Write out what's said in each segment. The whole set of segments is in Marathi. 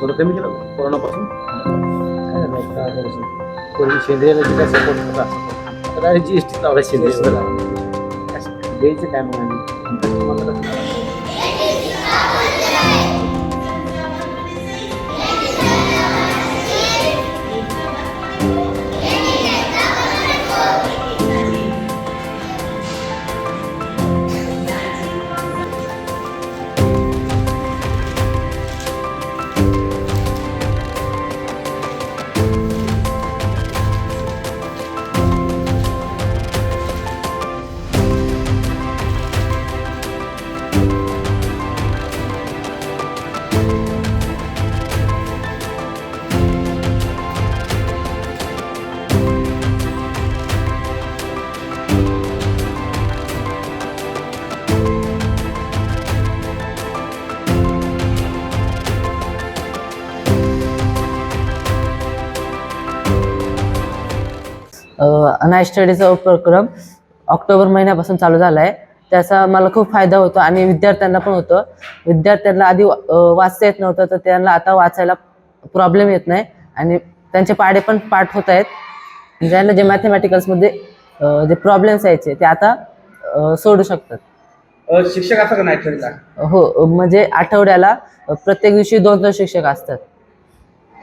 थोडं कमी केलं कोरोनापासून काय झालं एक दहा वर्ष. पूर्वी सेंद्रियाला जिल्हा सपोर्ट होता नाईट स्टडीचा उपक्रम ऑक्टोबर महिन्यापासून चालू झाला आहे त्याचा मला खूप फायदा होतो आणि विद्यार्थ्यांना पण होतो. विद्यार्थ्यांना आधी वाचता येत नव्हतं तर त्यांना आता वाचायला प्रॉब्लेम येत नाही आणि त्यांचे पाडे पण पाठ होत आहेत. ज्यांना जे मॅथमॅटिकल्समध्ये जे प्रॉब्लेम्स यायचे ते आता सोडू शकतात. शिक्षक असं का नाही ठरला हो म्हणजे आठवड्याला प्रत्येक दिवशी दोन दोन शिक्षक असतात.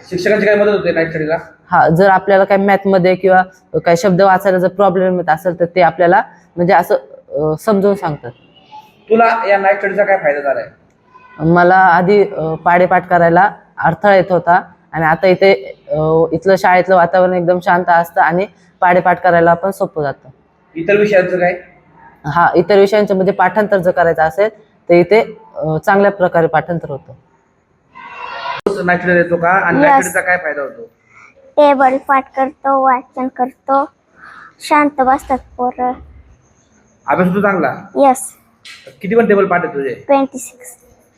शिक्षकांची काय मदत होते नाईट स्टडीला हा जर आपल्याला काही मॅथमध्ये किंवा काही शब्द वाचायला जर प्रॉब्लेम येत असेल तर ते आपल्याला म्हणजे असं अं, समजावून सांगतात. तुला या नाईट स्टडीचा काय फायदा झाला आहे मला आधी अं, पाडेपाठ करायला अडथळा येत होता आणि आता इथे अं, इथलं शाळेतलं वातावरण एकदम शांत असतं आणि पाडेपाठ करायला पण सोपं जातं. इतर विषयांचं काय? हा इतर विषयांच्या मध्ये पाठांतर जर करायचं असेल तर इथे अं, चांगल्या प्रकारे पाठांतर होतं. येतो का? आणि Yes. काय फायदा होतो? टेबल पाठ करतो वाचन करतो. शांत बसतात पोरं. अभ्यास होतो चांगला? यस किती पण टेबल पाठ आहे तुझे. Twenty six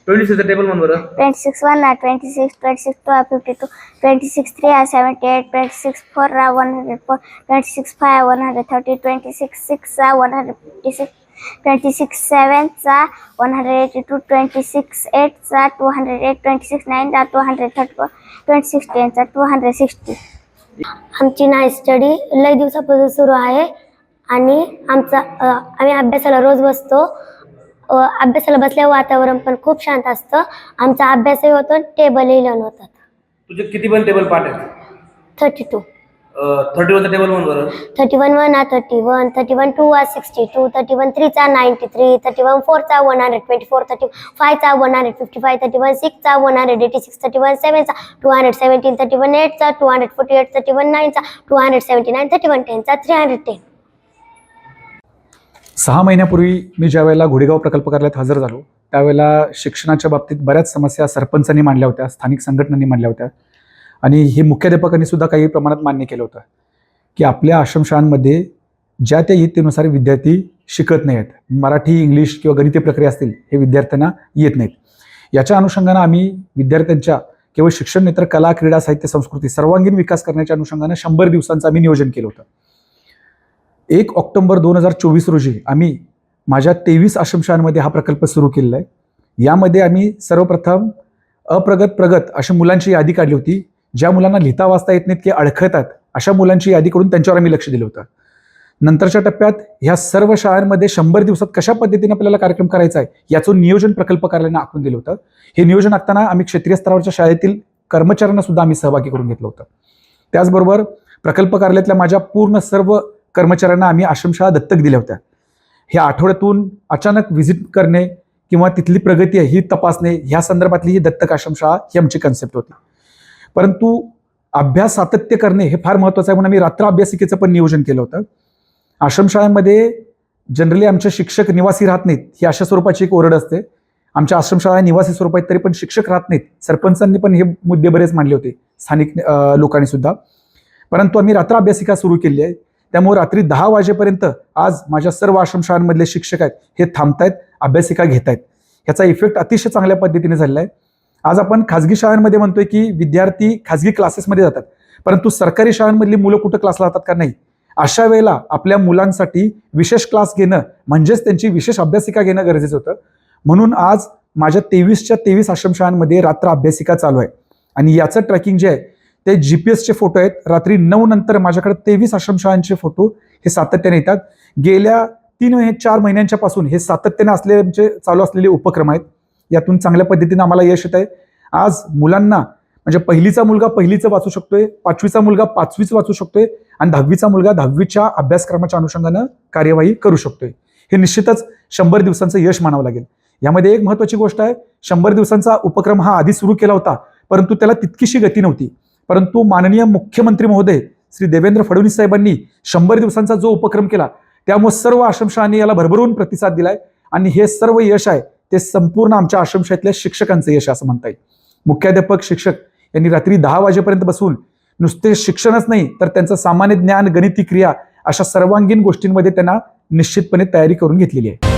twenty six table म्हण बरं. Twenty six one are twenty six twenty six two are fifty two twenty six three are seventy eight twenty six four are one hundred four twenty six five one hundred thirty twenty six six are one hundred fifty six twenty six सेवनचा one hundred eighty two twenty six एटचा two hundred eight twenty six नाईनचा two hundred thirty four twenty six टेनचा two hundred sixty आमची नाईट स्टडी लय दिवसापासून सुरू आहे आणि आमचा आम्ही अभ्यासाला रोज बसतो. अभ्यासाला बसल्यावर वातावरण पण खूप शांत असतं. आमचा अभ्यासही होतो टेबलही लिहून होतात. तुझे किती पण टेबल पाठ आहेत? थर्टी टू थर्टी वनचा टेबल म्हण बरं? थर्टी वन वन आ thirty one thirty one two आ सिक्स्टी टू थर्टी वन थ्रीचा नाईन्टी थ्री थर्टी वन फोरचा one hundred twenty four thirty फायचा one hundred fifty five thirty one सिक्सचा one hundred eighty six thirty one सेवनचा two hundred seventeen thirty one एटचा two hundred forty eight thirty one नाईनचा two hundred seventy nine thirty one टेनचा three hundred ten सहा महिन्यापूर्वी मी ज्या वेळेला घोडेगाव प्रकल्प कार्यालयात हजर झालो त्यावेळेला शिक्षणाच्या बाबतीत बऱ्याच समस्या सरपंचांनी मांडल्या होत्या स्थानिक संघटनांनी मांडल्या होत्या. आणि हे मुख्याध्यापकांनी सुद्धा काही प्रमाणात मान्य केलं होतं की आपल्या आश्रमशाळांमध्ये ज्या त्या इयत्तेनुसार विद्यार्थी शिकत नाही आहेत मराठी इंग्लिश किंवा गणितीय प्रक्रिया असतील हे विद्यार्थ्यांना येत नाहीत. याच्या अनुषंगानं आम्ही विद्यार्थ्यांच्या केवळ शिक्षण नेत्र कला क्रीडा साहित्य संस्कृती सर्वांगीण विकास करण्याच्या अनुषंगानं शंभर दिवसांचं आम्ही नियोजन केलं होतं. एक ऑक्टोबर दोन हजार चोवीस रोजी आम्ही माझ्या तेवीस आश्रमशाळांमध्ये हा प्रकल्प सुरू केलेला आहे. यामध्ये आम्ही सर्वप्रथम अप्रगत प्रगत अशी मुलांची यादी काढली होती. ज्या मुलांना लिहिता वाचता येत नाहीत की अडखळतात अशा मुलांची यादी करून त्यांच्यावर आम्ही लक्ष दिलं होतं. नंतरच्या टप्प्यात ह्या सर्व शाळांमध्ये शंभर दिवसात कशा पद्धतीने आपल्याला कार्यक्रम करायचा आहे याचं नियोजन प्रकल्प कार्यालयानं आखून दिलं होतं. हे नियोजन आखताना आम्ही क्षेत्रीय स्तरावरच्या शाळेतील कर्मचाऱ्यांना सुद्धा आम्ही सहभागी करून घेतलं होतं. त्याचबरोबर प्रकल्प कार्यालयातल्या माझ्या पूर्ण सर्व कर्मचाऱ्यांना आम्ही आश्रमशाळा दत्तक दिल्या होत्या. ह्या आठवड्यातून अचानक व्हिजिट करणे किंवा तिथली प्रगती आहे ही तपासणे ह्या संदर्भातली ही दत्तक आश्रमशाळा ही आमची कन्सेप्ट होती. परंतु अभ्यास सातत्य करणे हे फार महत्त्वाचं आहे म्हणून आम्ही रात्र अभ्यासिकेचं पण नियोजन केलं होतं. आश्रमशाळांमध्ये जनरली आमचे शिक्षक निवासी राहत नाहीत ही अशा स्वरूपाची एक ओरड असते. आमच्या आश्रमशाळा निवासी स्वरूपात तरी पण शिक्षक राहत नाहीत. सरपंचांनी पण हे मुद्दे बरेच मांडले होते स्थानिक लोकांनी सुद्धा. परंतु आम्ही रात्र अभ्यासिका सुरू केली आहे. त्यामुळे रात्री दहा वाजेपर्यंत आज माझ्या सर्व आश्रमशाळांमधले शिक्षक आहेत हे थांबतायत अभ्यासिका घेत आहेत ह्याचा इफेक्ट अतिशय चांगल्या पद्धतीने झालेला आहे. आज आपण खाजगी शाळांमध्ये म्हणतोय की विद्यार्थी खाजगी क्लासेसमध्ये जातात. परंतु सरकारी शाळांमधली मुलं कुठं क्लासला जातात का नाही? अशा वेळेला आपल्या मुलांसाठी विशेष क्लास घेणं म्हणजेच त्यांची विशेष अभ्यासिका घेणं गरजेचं होतं. म्हणून आज माझ्या तेवीसच्या तेवीस आश्रमशाळांमध्ये रात्र अभ्यासिका चालू आहे. आणि याचं ट्रॅकिंग जे आहे ते जी पी एसचे फोटो आहेत. रात्री नऊ नंतर माझ्याकडे तेवीस आश्रमशाळांचे फोटो हे सातत्याने येतात. गेल्या तीन चार महिन्यांच्या पासून हे सातत्याने असलेले चालू असलेले उपक्रम आहेत. यातून चांगल्या पद्धतीने आम्हाला यश येत आहे आज मुलांना म्हणजे पहिलीचा मुलगा पहिलीचं वाचू शकतोय पाचवीचा मुलगा पाचवीच वाचू शकतोय आणि दहावीचा मुलगा दहावीच्या अभ्यासक्रमाच्या अनुषंगानं कार्यवाही करू शकतोय. हे निश्चितच शंभर दिवसांचं यश मानावं लागेल. यामध्ये एक महत्वाची गोष्ट आहे शंभर दिवसांचा उपक्रम हा आधी सुरू केला होता परंतु त्याला तितकीशी गती नव्हती. परंतु माननीय मुख्यमंत्री महोदय श्री देवेंद्र फडणवीस साहेबांनी शंभर दिवसांचा जो उपक्रम केला त्यामुळे सर्व आश्रमशाळांनी याला भरभरून प्रतिसाद दिलाय आणि हे सर्व यश आहे ते संपूर्ण आमच्या आश्रमशाळेतल्या शिक्षकांचं यश असं म्हणता येईल. मुख्याध्यापक शिक्षक यांनी रात्री दहा वाजेपर्यंत बसून नुसते शिक्षणच नाही तर त्यांचं सामान्य ज्ञान गणिती क्रिया अशा सर्वांगीण गोष्टींमध्ये त्यांना निश्चितपणे तयारी करून घेतलेली आहे.